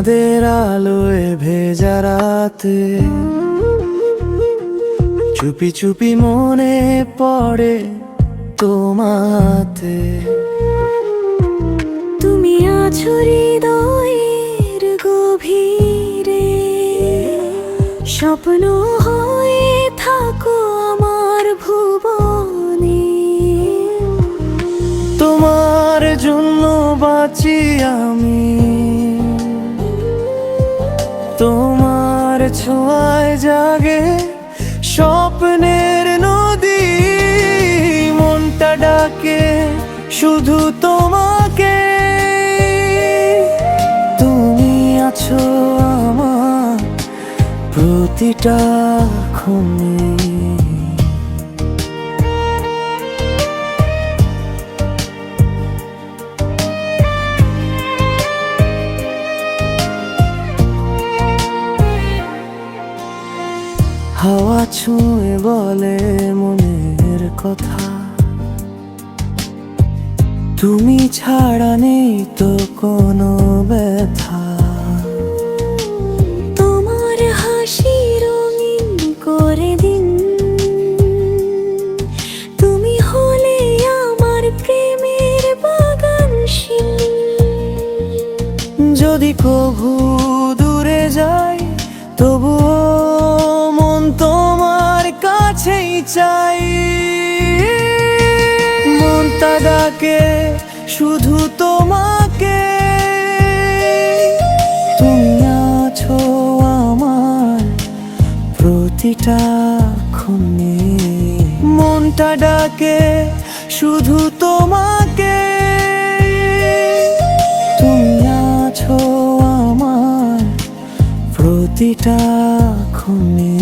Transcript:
চাঁদের আলোয় ভেজা রাতে চুপি চুপি মনে পড়ে তোমাতে। তুমি আছো হৃদয়ের গভীরে স্বপ্ন হয়ে থাকো আমার ভুবনে। তোমার জন্য বাঁচি আমি। তোমার ছোঁয়ায় জাগে স্বপ্নের নদী। মনটা ডাকে শুধু তোমাকে। তুমি আছো আমার প্রতিটা ক্ষণে। হাওয়া ছুঁয়ে বলে মনের কথা। তুমি ছাড়া নেই তো কোনো ব্যথা। তোমার হাসি রঙিন করে দিন। তুমি হলে আমার প্রেমের বাগান যদি কভু দূরে যাই তবুও চাই। মনটা শুধু তোমাকে। তুমি আছো আমার প্রতিটা খুনে মনটা ডাকে, শুধু তোমাকে। তুমি আছো আমার প্রতিটা খুনে